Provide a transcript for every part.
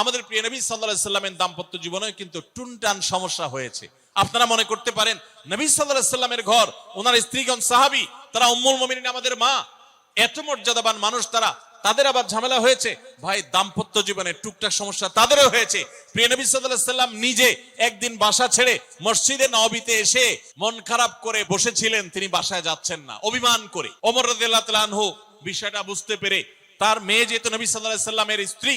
আমাদের প্রিয় নবী সাল্লাহ সাল্লামের দাম্পত্য জীবনে কিন্তু টুনটান সমস্যা হয়েছে। আপনারা মনে করতে পারেন, নবী সাল্লাহ সাল্লামের ঘর, ওনার স্ত্রীগণ সাহাবি, তারা উম্মুল মমিনিন আমাদের মা। এত মর্যাদাবান মানুষ তারা, তাদের আবার ঝামেলা হয়েছে। ভাই, দাম্পত্য জীবনে টুকটাক সমস্যা তাদেরও হয়েছে। প্রিয় নবী সাল্লাম নিজে একদিন বাসা ছেড়ে মসজিদে নবীতে এসে মন খারাপ করে বসেছিলেন, তিনি বাসায় যাচ্ছেন না। অভিমান করে। রাদিয়াল্লাহু আনহু বিষয়টা বুঝতে পেরে তার মেয়ে যেহেতু নবী সাল্লাহ সাল্লামের স্ত্রী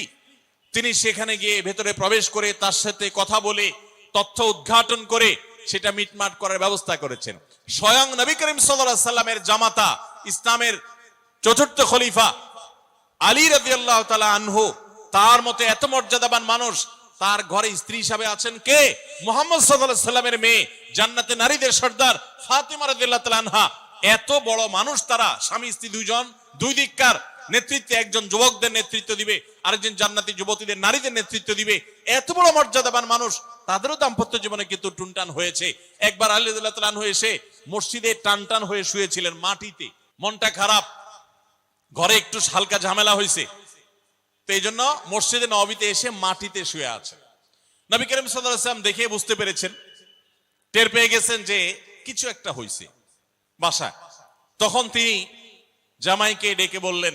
তিনি সেখানে গিয়ে ভেতরে প্রবেশ করে তার সাথে কথা বলে, তথ্য উদ্ঘাটন করে সেটা মিটমাট করার ব্যবস্থা করেছেন। স্বয়ং নবী করিম সাল্লাল্লাহু সাল্লামের জামাতা, ইসলামের চতুর্থ খলিফা আলী রাদিয়াল্লাহু তাআলা আনহু, তার মতে এত মর্যাদাবান মানুষ, তার ঘরে স্ত্রী হিসাবে আছেন কে? মোহাম্মদ আলাইহি সাল্লামের মেয়ে, জান্নাতে নারীদের সর্দার ফাতিমা রাদিয়াল্লাহু তাআলা আনহা। এত বড় মানুষ তারা, স্বামী, স্ত্রী দুইজন, দুই দিককার। নেতৃত্বে একজন যুবকদের নেতৃত্ব দিবে, আরেকজন জান্নাতি যুবতীদের, নারীদের নেতৃত্ব দিবে। এত বড় মর্যাদাবান মানুষ, তাদেরও দাম্পত্য জীবনে কিন্তু টুনটান হয়েছে। একবার আলী রাদিয়াল্লাহু তাআলা আনহু এসে মসজিদে টান টান হয়ে শুয়েছিলেন মাটিতে। মনটা খারাপ। ঘরে একটু হালকা ঝামেলা হয়েছে তো এই জন্য মসজিদে নবীতে এসে মাটিতে শুয়ে আছে। নবী করিম সাল্লাম দেখে বুঝতে পেরেছেন, টের পেয়ে গেছেন যে কিছু একটা হয়েছে বাসায়। তখন তিনি জামাইকে ডেকে বললেন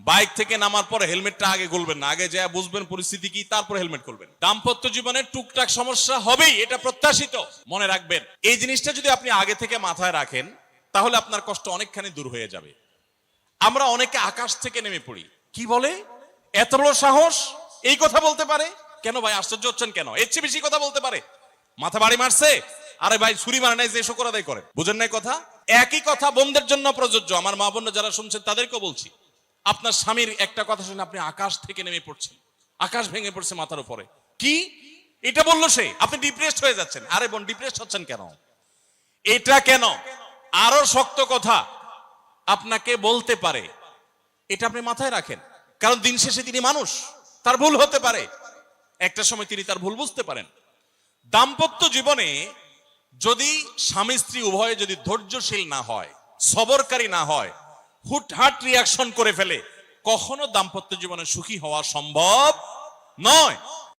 বাইক থেকে নামার পরে হেলমেটটা আগে খুলবেন না। আগে যা বুঝবেন পরিস্থিতি কি, তারপর হেলমেট খুলবেন দাম্পত্য জীবনে টুকটাক সমস্যা হবেই, এটা প্রত্যাশিত। মনে রাখবেন, এই জিনিসটা যদি আপনি আগে থেকে মাথায় রাখেন, তাহলে আপনার কষ্ট অনেকখানি দূর হয়ে যাবে। আমরা অনেকে আকাশ থেকে নেমে পড়ি। কি বলে? এত বড় সাহস? এই কথা বলতে পারে? কেন ভাই, আশ্চর্য হচ্ছেন কেন? এর চেয়ে বেশি কথা বলতে পারে। মাথা বাড়ি মারছে? আরে ভাই, ছুরি মারে নাই যে এসো করে দেয় করে। বুঝেন নাই কথা? একই কথা বোনদের জন্য প্রযোজ্য। আমার মা বোন যারা শুনছেন, তাদেরকেও বলছি। আপনার স্বামীর একটা কথা শুনে আপনি আকাশ থেকে নেমে পড়ছেন। আকাশ ভেঙে পড়ছে মাথার উপরে। কি? এটা বলল সে। আপনি ডিপ্রেসড হয়ে যাচ্ছেন। আরে বোন ডিপ্রেসড হচ্ছেন কেন? এটা কেন? আরও শক্ত কথা। আপনাকে বলতে পারে। এটা আপনি মাথায় রাখেন। কারণ দিন শেষে তিনি মানুষ। তার ভুল হতে পারে। একটা সময় তিনি তার ভুল বুঝতে পারেন। দাম্পত্য জীবনে যদি স্বামী স্ত্রী উভয়ে যদি ধৈর্যশীল না হয়, সবরকারী না হয় হুটহাট রিয়াকশন করে ফেলে। কখনো দাম্পত্য জীবনে সুখী হওয়া সম্ভব নয়।